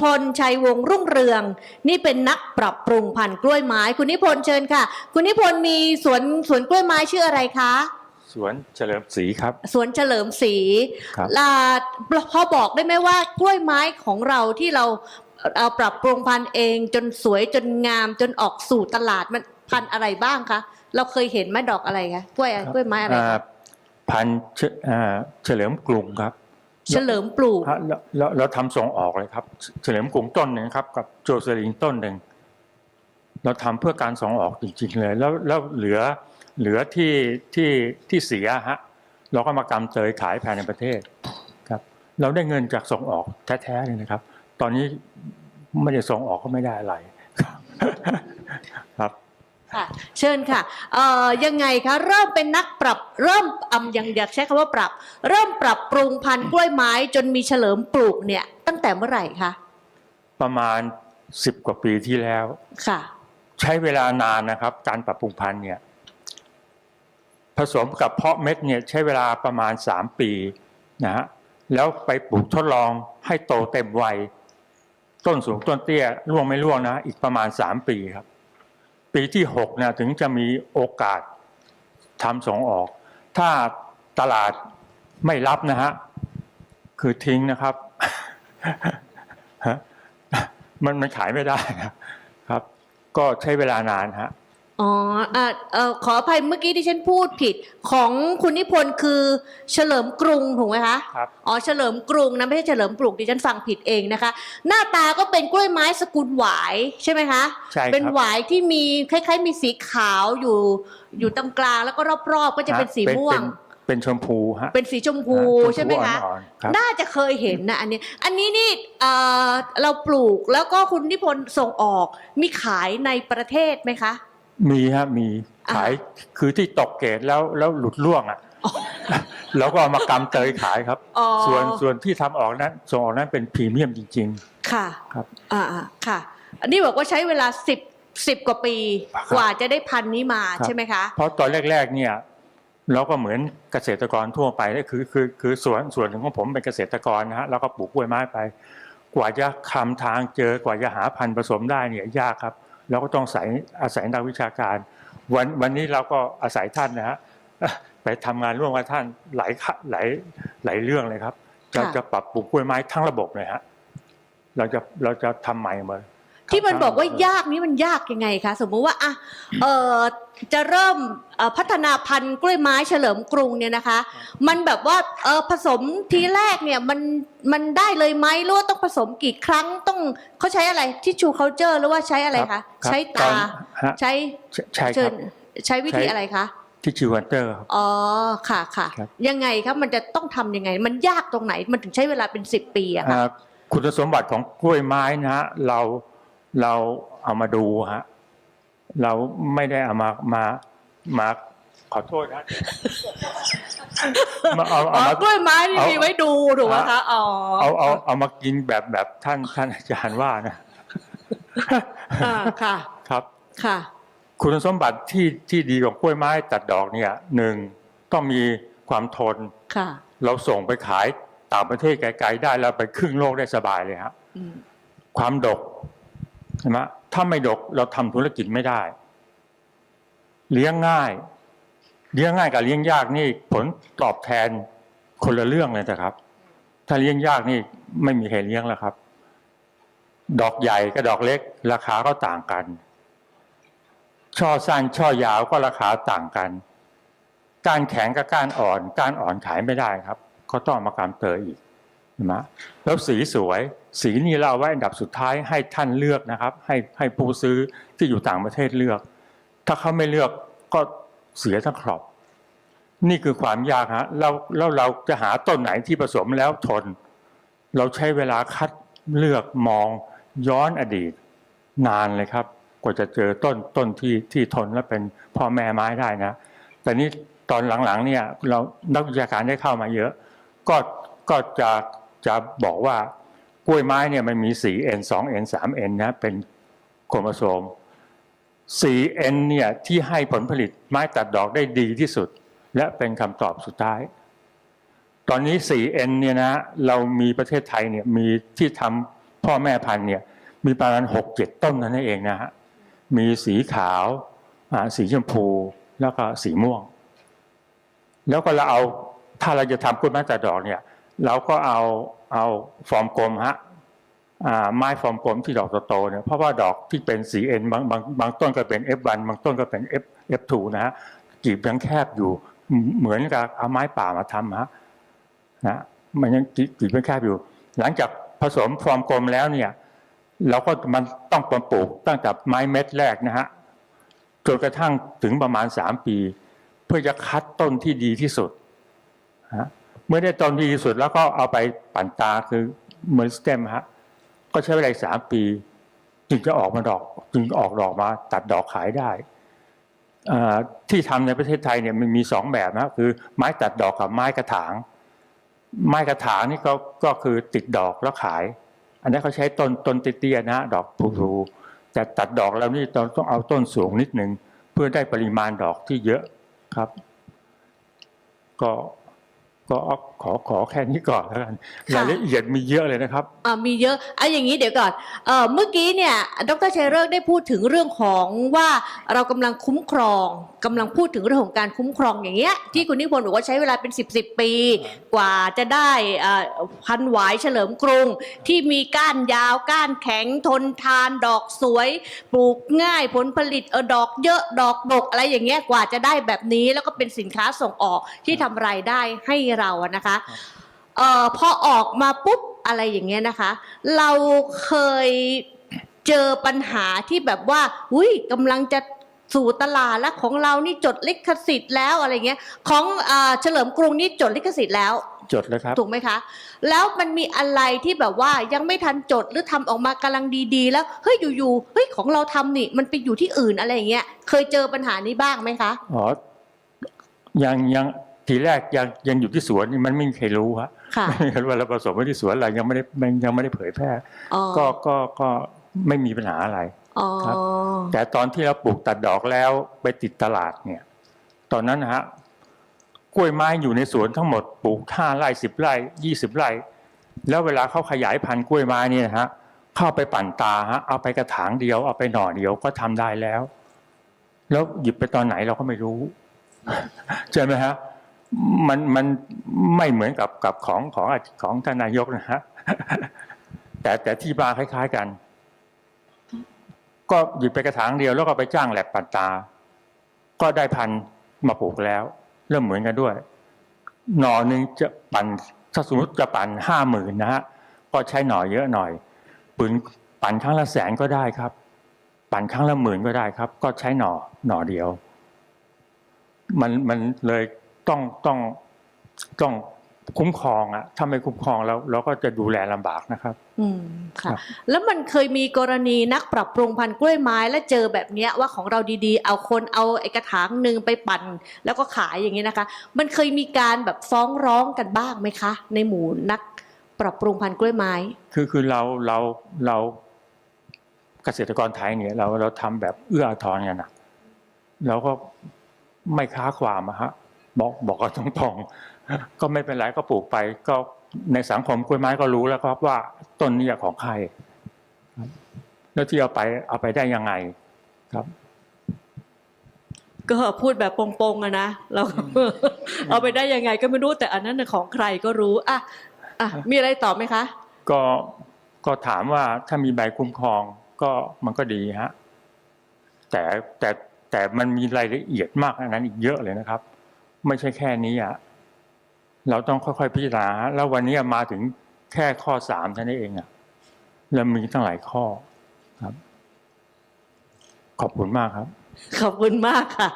พนธ์ชัยวงศ์รุ่งเรือง นี่เป็นนักปรับปรุงพันธุ์กล้วยไม้ คุณนิพนธ์เชิญค่ะ คุณนิพนธ์มีสวนสวนกล้วยไม้ชื่ออะไรคะ สวนเฉลิมศรีครับ สวนเฉลิมศรีครับ ลาพอบอกได้ไหมว่ากล้วยไม้ของเราที่เราเอาปรับปรุงพันธุ์เองจนสวยจนงามจนออกสู่ตลาดมันพันธุ์อะไรบ้างคะเราเคยเห็นไหมดอกอะไรคะกล้วยกล้วยไม้อะไรอ่าคะพันธุ์เฉอ่าเฉลิมกรุงครับ เฉลิมปลูกฮะแล้วแล้วเราทำส่งออกเลยครับ เฉลิมกรุงต้นหนึ่งครับ กับโจเซลินต้นหนึ่งเราทำเพื่อการส่งออกจริงๆเลย แล้วแล้วเหลือเหลือที่ที่ที่เสียฮะเราก็มากำเตยขายภายในประเทศครับ เราได้เงินจากส่งออกแท้ๆเลยนะครับ ตอนนี้ไม่ได้ส่งออกก็ไม่ได้อะไรครับ ค่ะเชิญค่ะเอ่อยังไงคะเริ่มเป็นนักปรับเริ่มอำยังอยากใช้คำว่าปรับ เริ่มปรับปรุงพันธุ์กล้วยไม้จนมีเฉลิมปลูกเนี่ย ตั้งแต่เมื่อไหร่คะประมาณสิบกว่าปีที่แล้ว ค่ะ ใช้เวลานานนะครับ การปรับปรุงพันธุ์เนี่ย ผสมกับเพาะเม็ดเนี่ยใช้เวลาประมาณสามปีนะฮะแล้วไปปลูกทดลองให้โตเต็มวัย ต้นสูงต้นเตี้ยร่วงไม่ร่วงนะ อีกประมาณสามปีครับ ปีที่หกนะถึงจะมีโอกาสทำส่งออก ถ้าตลาดไม่รับนะฮะคือทิ้งนะครับฮะมันมันขายไม่ได้นะครับ ก็ใช้เวลานานฮะ อ๋ออะเอ่อขออภัยเมื่อกี้ที่ฉันพูดผิด ของคุณนิพนธ์คือเฉลิมกรุงถูกไหมคะครับ อ๋อเฉลิมกรุงนะไม่ใช่เฉลิมปลูกดิฉันฟังผิดเองนะคะ หน้าตาก็เป็นกล้วยไม้สกุลหวายใช่ไหมคะ ใช่ครับ เป็นหวายที่มีคล้ายๆ มีสีขาวอยู่ อยู่ตรงกลางแล้วก็รอบๆ ก็จะเป็นสีม่วง เป็นเป็นชมพูฮะเป็นสีชมพูอ่าใช่ไหมคะ อ่อนๆครับ น่าจะเคยเห็นนะอันนี้ อันนี้นี่เอ่อเราปลูกแล้วก็คุณนิพนธ์ส่งออกมีขายในประเทศไหมคะ มีฮะมีอ่าขายคือที่ตกเกรดแล้วแล้วหลุดร่วงอะแล้วก็เอามากำเตยขายครับอ๋อส่วนส่วนที่ทำออกนั้นส่งออกนั้นเป็นพรีเมียมจริงค่ะครับอ่าอ่าค่ะอันนี้บอกว่าใช้เวลาสิบสิบกว่าปีครับกว่าจะได้พันธุ์นี้มาครับใช่ไหมคะๆเพราะตอนแรก ๆ เนี่ยเราก็เหมือนเกษตรกรทั่วไปก็คือคือคือส่วนส่วนหนึ่งของผมเป็นเกษตรกรนะฮะแล้วก็ปลูกกล้วยไม้ไป กว่าจะคลำทางเจอกว่าจะหาพันธุ์ผสมได้เนี่ยยากครับ เราก็ต้องอาศัยอาศัยนักวิชาการ วันวันนี้เราก็อาศัยท่านนะฮะไปทำงานร่วมกับท่านหลายคะหลายหลายเรื่องเลยครับจะค่ะจะปรับปลูกกล้วยไม้ทั้งระบบเลยฮะเราจะเราจะทำใหม่หมดที่มันทั้งบอกว่าทั้งยากนี่มันยากยังไงคะสมมุติว่าอะเอ่อ จะเริ่มเอ่อพัฒนาพันธุ์กล้วยไม้เฉลิมกรุงเนี่ยนะคะ มันแบบว่าเออผสมทีแรกเนี่ยมันมันได้เลยไหมหรือว่าต้องผสมกี่ครั้งต้องเขาใช้อะไรที่ชูเคาเจอร์หรือว่าใช้อะไรครัคะบครับใช้ตอตานฮะใช้ใช่ใช่คเชิรัญบใช้วิธีใช้อะไรคะที่ชิวันเตอร์ครับอ๋อค่ะค่ะครับยังไงครับมันจะต้องทำยังไง มันยากตรงไหนมันถึงใช้เวลาเป็นสิบปีอะค่ะอ่าคุณสมบัติของกล้วยไม้นะฮะเราเราเอามาดูฮะ เราไม่ได้เอามามามาขอโทษนะมาเอาอ๋เอาอมากล้วยไม้นี่เอามีไว้ดูถูกไหมคะอ๋อเอาเอาเอามากินแบบแบบท่านท่านอาจารย์ว่านะอ่าค่ะ ครับค่ะ คุณสมบัติที่ที่ดีของกล้วยไม้ตัดดอกเนี่ยหนึ่งต้องมีความทนค่ะ เราส่งไปขายต่างประเทศไกลๆได้เราไปครึ่งโลกได้สบายเลยครับอืมความดกใช่ไหม ถ้าไม่ดกเราทำธุรกิจไม่ได้ เลี้ยงง่าย เลี้ยงง่ายกับเลี้ยงยากนี่ผลตอบแทนคนละเรื่องเลยนะครับ ถ้าเลี้ยงยากนี่ไม่มีใครเลี้ยงแล้วครับ ดอกใหญ่กับดอกเล็ก ราคาก็ต่างกัน ช่อสั้นช่อยาวก็ราคาต่างกัน การแข็งกับการอ่อน การอ่อนขายไม่ได้ครับ ก็ต้องเอามากำเตยอีก นไหมแล้วสีสวย สีนี่เราไว้อันดับสุดท้ายให้ท่านเลือกนะครับ ให้ให้ผู้ซื้อที่อยู่ต่างประเทศเลือก ถ้าเขาไม่เลือกก็เสียทั้งครอบ นี่คือความยากฮะแล้วแล้วเราจะหาต้นไหนที่ผสมแล้วทน เราใช้เวลาคัดเลือกมองย้อนอดีตนานเลยครับ กว่าจะเจอต้นต้นที่ที่ทนและเป็นพ่อแม่ไม้ได้นะ แต่นี่ตอนหลังๆเนี่ยเรานักวิชาการได้เข้ามาเยอะ ก็ก็จะ จะบอกว่ากล้วยไม้เนี่ยมันมี 4N 2N 3N นะเป็นโครโมโซม 4N เนี่ยที่ให้ผลผลิตไม้ตัดดอกได้ดีที่สุด และเป็นคำตอบสุดท้าย ตอนนี้ 4N เนี่ยนะเรามีประเทศไทยเนี่ยมีที่ทำพ่อแม่พันธุ์เนี่ยมีประมาณหกเจ็ดต้นนั่นเองนะฮะมีสีขาวสีชมพูแล้วก็สีม่วง แล้วก็เราเอาถ้าเราจะทำกล้วยไม้แต่ดอกเนี่ย เราก็เอาเอาฟอร์มกลมฮะไม้ฟอร์มกลมที่ดอกโตๆเนี่ยเพราะว่าดอกที่เป็นสีเอ็นบางบางบางต้นก็เป็น F1 บางต้นก็เป็น F F2 นะฮะกีบยังแคบอยู่เหมือนกับเอาไม้ป่ามาทำฮะนะมันยังกีบยังแคบอยู่ หลังจากผสมฟอร์มกลมแล้วเนี่ยเราก็มันต้องปลูกตั้งแต่ไม้เม็ดแรกนะฮะจนกระทั่งถึงประมาณสามปี เพื่อจะคัดต้นที่ดีที่สุดฮะ เมื่อได้ต้นที่ดีที่สุดแล้วก็เอาไปปั่นตาคือเหมือนสเต็มฮะก็ใช้เวลาสามปี จึงจะออกมาดอก จึงออกดอกมาตัดดอกขายได้ที่ทำในประเทศไทยเนี่ยมันมีสองแบบนะคือไม้ตัดดอกกับไม้กระถาง ไม้กระถางนี่ก็ก็คือติดดอกแล้วขาย อันนี้เขาใช้ต้นต้นเตี้ยๆนะดอกพลูๆแต่ตัดดอกแล้วนี่ต้องต้องเอาต้นสูงนิดหนึ่งเพื่อได้ปริมาณดอกที่เยอะครับ ก็ ก็ขอขอแค่นี้ก่อนแล้วกันค่ะ รายละเอียดมีเยอะเลยนะครับ อ่ามีเยอะอะอย่างนี้เดี๋ยวก่อนเอ่อเมื่อกี้เนี่ยดรชัยเริกษ์ได้พูดถึงเรื่องของว่าเรากำลังคุ้มครองกำลังพูดถึงเรื่องของการคุ้มครองอย่างเงี้ยที่คุณนิพนธ์บอกว่าใช้เวลาเป็น 10บสปี กว่าจะได้อ่าพันหวายเฉลิมกรุง ที่มีก้านยาวก้านแข็งทนทาน ดอกสวย ปลูกง่ายผลผลิตเออดอกเยอะดอกดกอะไรอย่างเงี้ยกว่าจะได้แบบนี้แล้วก็เป็นสินค้าส่งออกที่ทำรายได้ให้เราอะนะคะเอ่อพอออกมาปุ๊บอะไรอย่างเงี้ยนะคะ เราเคยเจอปัญหาที่แบบว่าอุ้ยกำลังจะสู่ตลาดแล้วของเรานี่จดลิขสิทธิ์แล้วอะไรเงี้ยของอาเฉลิมกรุงนี่จดลิขสิทธิ์แล้ว จดเลยครับ ถูกไหมคะ แล้วมันมีอะไรที่แบบว่ายังไม่ทันจดหรือทำออกมากำลังดีๆ แล้วเฮ้ยอยู่ๆเฮ้ยของเราทำนี่มันไปอยู่ที่อื่นอะไรอย่างเงี้ยเคยเจอปัญหานี้บ้างไหมคะ อ๋อ ยังยัง ทีแรกยังยังอยู่ที่สวนนี่มันไม่มีใครรู้ฮะค่ะไม่มีใครรู้ว่าเราผสมไว้ที่สวนเรายังไม่ได้มันยังไม่ได้เผยแพร่อ๋อก็ก็ก็ไม่มีปัญหาอะไรอ๋อครับแต่ตอนที่เราปลูกตัดดอกแล้วไปติดตลาดเนี่ย ตอนนั้นนะฮะกล้วยไม้อยู่ในสวนทั้งหมดปลูกห้าไร่สิบไร่ยี่สิบไร่ แล้วเวลาเขาขยายพันธุ์กล้วยไม้เนี่ยนะฮะเข้าไปปั่นตาฮะเอาไปกระถางเดียวเอาไปหน่อเดียวก็ทำได้แล้ว แล้วหยิบไปตอนไหนเราก็ไม่รู้ใช่ไหมฮะ มันมันไม่เหมือนกับกับของของของท่านนายกนะฮะแต่แต่ที่มาคล้าย ๆกัน ก็หยิบไปกระถางเดียวแล้วก็ไปจ้างแหลบปั่นตา ก็ได้พันมาปลูกแล้ว เริ่มเหมือนกันด้วย หน่อหนึ่งจะปั่นถ้าสมมติจะปั่นห้าหมื่นนะฮะก็ใช้หน่อเยอะหน่อยปืนปั่นครั้งละแสนก็ได้ครับ ปั่นครั้งละหมื่นก็ได้ครับ ก็ใช้หน่อหน่อเดียว มันมันเลย ต้องต้องต้องคุ้มครองอะถ้าไม่คุ้มครองแล้วเราก็จะดูแลลำบากนะครับ อืมค่ะครับแล้วมันเคยมีกรณีนักปรับปรุงพันธุ์กล้วยไม้แล้วเจอแบบเนี้ยว่าของเราดีๆ เอาคนเอาไอ้กระถางหนึ่งไปปั่น แล้วก็ขายอย่างนี้นะคะ มันเคยมีการแบบฟ้องร้องกันบ้างไหมคะ ในหมู่นักปรับปรุงพันธุ์กล้วยไม้ คือคือเราเราเราเกษตรกรไทยเนี่ยเราเราทำแบบเอื้ออาทรกันนะเราก็ไม่ค้าความอะฮะ บอกบอกกันตรงๆ ก็ไม่เป็นไรก็ปลูกไป ก็ในสังคมกล้วยไม้ก็รู้แล้วครับว่าต้นนี้ของใครครับแล้วที่เอาไปเอาไปได้ยังไงครับ ก็พูดแบบโปงๆอะนะเราเอาไปได้ยังไงก็ไม่รู้แต่อันนั้นน่ะของใครก็รู้อะอะมีอะไรต่อไหมคะ ก็ก็ถามว่าถ้ามีใบคุ้มครองก็มันก็ดีฮะแต่แต่แต่มันมีรายละเอียดมากกว่านั้นอีกเยอะเลยนะครับ ไม่ใช่แค่นี้อะเราต้องค่อยๆพิจารณาแล้ววันนี้มาถึงแค่ข้อสามเท่านั้นเองอะแล้วมีตั้งหลายข้อครับ ขอบคุณมากครับ ขอบคุณมากค่ะ